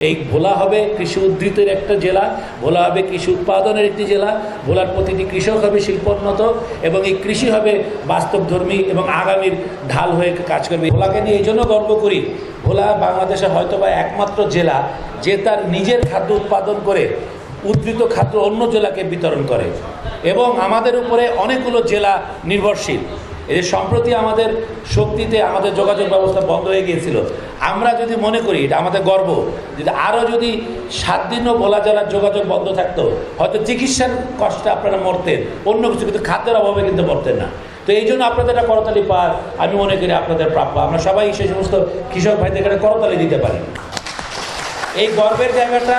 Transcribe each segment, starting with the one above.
এই ভোলা হবে কৃষি উদ্ধৃতের একটা জেলা, ভোলা হবে কৃষি উৎপাদনের একটি জেলা, ভোলার প্রতিটি কৃষক হবে শিল্পোন্নত এবং এই কৃষি হবে বাস্তবধর্মী এবং আগামীর ঢাল হয়ে কাজ করবে। ভোলাকে নিয়ে এই জন্য গর্ব করি, ভোলা বাংলাদেশে হয়তো বা একমাত্র জেলা যে তার নিজের খাদ্য উৎপাদন করে উদ্ধৃত খাদ্য অন্য জেলাকে বিতরণ করে এবং আমাদের উপরে অনেকগুলো জেলা নির্ভরশীল। এই যে সম্প্রতি আমাদের শক্তিতে আমাদের যোগাযোগ ব্যবস্থা বন্ধ হয়ে গিয়েছিল। আমরা যদি মনে করি, এটা আমাদের গর্ব যদি আরও যদি সাত দিনও বলা জেলার যোগাযোগ বন্ধ থাকতো, হয়তো চিকিৎসার কষ্টে আপনারা মরতেন, অন্য কিছু কিন্তু খাদ্যের অভাবে কিন্তু মরতেন না। তো এই জন্য আপনাদের একটা করতালি পাওয়ার আমি মনে করি আপনাদের প্রাপ্য। আমরা সবাই সেই সমস্ত কৃষক ভাইদের একটা করতালি দিতে পারি। এই গর্বের জায়গাটা,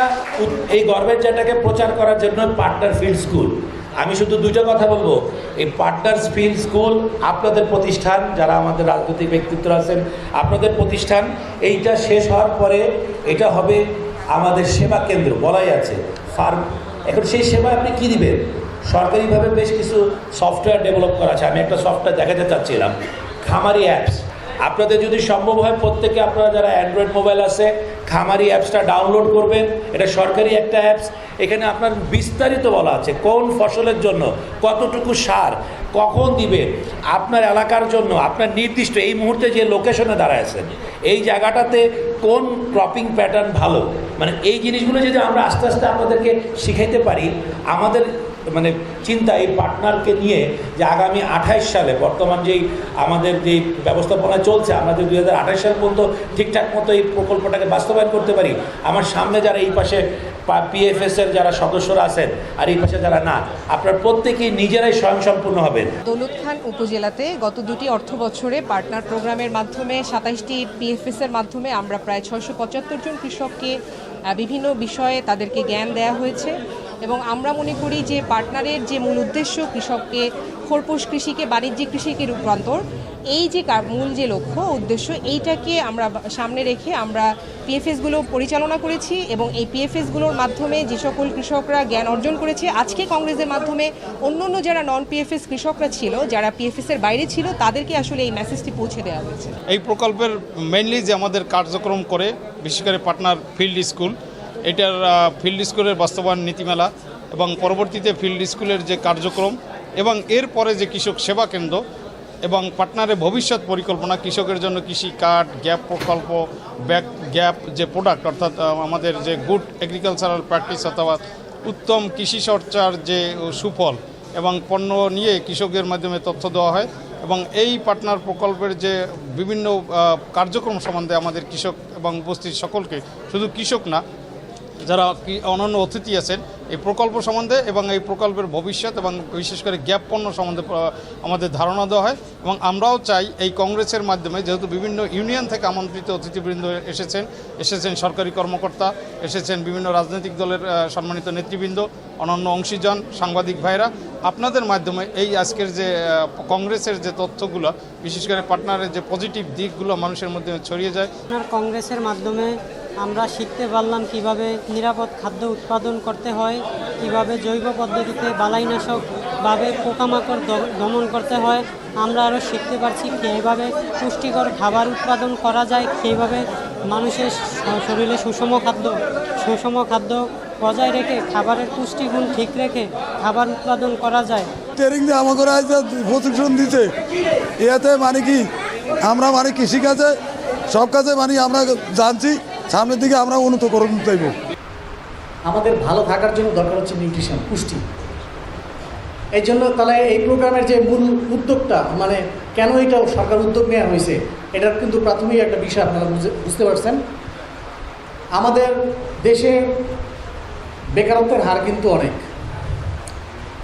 এই গর্বের জায়গাটাকে প্রচার করার জন্য পার্টনার ফিল্ড স্কুল আমি শুধু দুইটা কথা বলব। এই পার্টনার্স ফিল্ড স্কুল আপনাদের প্রতিষ্ঠান, যারা আমাদের রাজনৈতিক ব্যক্তিত্ব আছেন, আপনাদের প্রতিষ্ঠান, এইটা শেষ হওয়ার পরে এটা হবে আমাদের সেবা কেন্দ্র, বলাই আছে। ফার্ম এখন সেই সেবা আপনি কী দিবেন? সরকারিভাবে বেশ কিছু সফটওয়্যার ডেভেলপ করা আছে। আমি একটা সফটওয়্যার দেখাতে চাচ্ছিলাম। খামারি অ্যাপস আপনাদের যদি সম্ভব হয়, প্রত্যেকে আপনারা যারা অ্যান্ড্রয়েড মোবাইল আছে, খামারি অ্যাপসটা ডাউনলোড করবেন। এটা সরকারি একটা অ্যাপস এখানে আপনার বিস্তারিত বলা আছে, কোন ফসলের জন্য, কতটুকু সার, কখন দিবে, আপনার এলাকার জন্য, আপনার নির্দিষ্ট এই মুহূর্তে যে লোকেশনে দাঁড়ায় আছেন, এই জায়গাটাতে কোন ক্রপিং প্যাটার্ন ভালো? মানে এই জিনিসগুলো যদি আমরা আস্তে আস্তে আপনাদেরকে শিখাইতে পারি, আমাদের মানে চিন্তা এই পার্টনারকে নিয়ে যে আগামী আঠাইশ সালে, বর্তমান যেই আমাদের যে ব্যবস্থাপনা চলছে, আমরা যদি আঠাইশ সাল পর্যন্ত ঠিকঠাক মতো এই প্রকল্পটাকে বাস্তবায়ন করতে পারি, আমার সামনে যারা এই পাশে পিএফএস এর যারা সদস্যরা আছেন আর এই পাশে যারা না, আপনার প্রত্যেকেই নিজেরাই স্বয়ংসম্পূর্ণ হবেন। দৌলত খান উপজেলাতে গত দুটি অর্থ বছরে পার্টনার প্রোগ্রামের মাধ্যমে, সাতাইশটি পিএফএস এর মাধ্যমে আমরা প্রায় ছয়শো পঁচাত্তর জন কৃষককে বিভিন্ন বিষয়ে তাদেরকে জ্ঞান দেওয়া হয়েছে। এবং আমরা মনে করি যে পার্টনারের যে মূল উদ্দেশ্য কৃষককে, খোরপোশ কৃষিকে, বাণিজ্যিক কৃষিকে রূপান্তর, এই যে মূল যে লক্ষ্য উদ্দেশ্য, এইটাকে আমরা সামনে রেখে আমরা পিএফএসগুলো পরিচালনা করেছি এবং এই পিএফএসগুলোর মাধ্যমে যে সকল কৃষকরা জ্ঞান অর্জন করেছে, আজকে কংগ্রেসের মাধ্যমে অন্য অন্য যারা নন পিএফএস কৃষকরা ছিল, যারা পিএফএস এর বাইরে ছিল, তাদেরকে আসলে এই মেসেজটি পৌঁছে দেওয়া হয়েছে। এই প্রকল্পের মেইনলি যে আমাদের কার্যক্রম করে, বিশেষ করে পার্টনার ফিল্ড স্কুল এটার ফিল্ড স্কুলের বাস্তবায়ন নীতিমেলা এবং পরবর্তীতে ফিল্ড স্কুলের যে কার্যক্রম এবং এরপরে যে কৃষক সেবা কেন্দ্র এবং পার্টনারের ভবিষ্যৎ পরিকল্পনা, কৃষকের জন্য কৃষি কার্ড গ্যাপ প্রকল্প, ব্যাক গ্যাপ যে প্রোডাক্ট অর্থাৎ আমাদের যে গুড এগ্রিকালচারাল প্র্যাকটিস অথবা উত্তম কৃষি চর্চার যে সুফল এবং পণ্য নিয়ে কৃষকদের মাধ্যমে তথ্য দেওয়া হয় এবং এই পার্টনার প্রকল্পের যে বিভিন্ন কার্যক্রম সম্বন্ধে আমাদের কৃষক এবং উপস্থিত সকলকে শুধু কৃষক না যারা অন্যান্য অতিথি আছেন, এই প্রকল্প সম্বন্ধে এবং এই প্রকল্পের ভবিষ্যৎ এবং বিশেষ করে গ্যাপ পণ্য সম্বন্ধে আমাদের ধারণা দেওয়া হয় এবং আমরাও চাই এই কংগ্রেসের মাধ্যমে, যেহেতু বিভিন্ন ইউনিয়ন থেকে আমন্ত্রিত অতিথিবৃন্দ এসেছেন এসেছেন সরকারি কর্মকর্তা, এসেছেন বিভিন্ন রাজনৈতিক দলের সম্মানিত নেতৃবৃন্দ, অনন্য অংশীজন, সাংবাদিক ভাইরা আপনাদের মাধ্যমে এই আজকের যে কংগ্রেসের যে তথ্যগুলো, বিশেষ করে পার্টনারের যে পজিটিভ দিকগুলো মানুষের মধ্যে ছড়িয়ে যায়। কংগ্রেসের মাধ্যমে আমরা শিখতে পারলাম কীভাবে নিরাপদ খাদ্য উৎপাদন করতে হয়, কীভাবে জৈব পদ্ধতিতে বালাইনাশকভাবে পোকামাকড় দমন করতে হয়। আমরা আরও শিখতে পারছি কীভাবে পুষ্টিকর খাবার উৎপাদন করা যায়, কীভাবে মানুষের শরীরে সুষম খাদ্য সুষম খাদ্য বজায় রেখে খাবারের পুষ্টিগুণ ঠিক রেখে খাবার উৎপাদন করা যায়। ট্রেনিং দিয়ে আজ প্রশিক্ষণ দিচ্ছে এতে মানে কি, আমরা মানে কৃষিকাজে, সব কাজে মানে আমরা জানছি। সামনের দিকে আমরা উন্নত করে চাইব। আমাদের ভালো থাকার জন্য দরকার হচ্ছে নিউট্রিশন পুষ্টি। এই জন্য তাহলে এই প্রোগ্রামের যে মূল উদ্যোগটা মানে কেন এটা সরকার উদ্যোগ নেওয়া হয়েছে, এটার কিন্তু প্রাথমিক একটা বিষয় আপনারা বুঝে- বুঝতে পারছেন। আমাদের দেশে বেকারত্বের হার কিন্তু অনেক।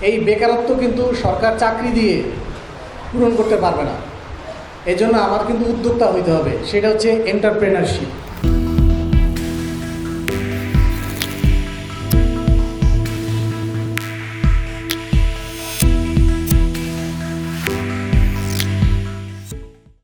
এই বেকারত্ব কিন্তু সরকার চাকরি দিয়ে পূরণ করতে পারবে না। এই জন্য আমার কিন্তু উদ্যোক্তা হইতে হবে, সেটা হচ্ছে এন্টারপ্রেনারশিপ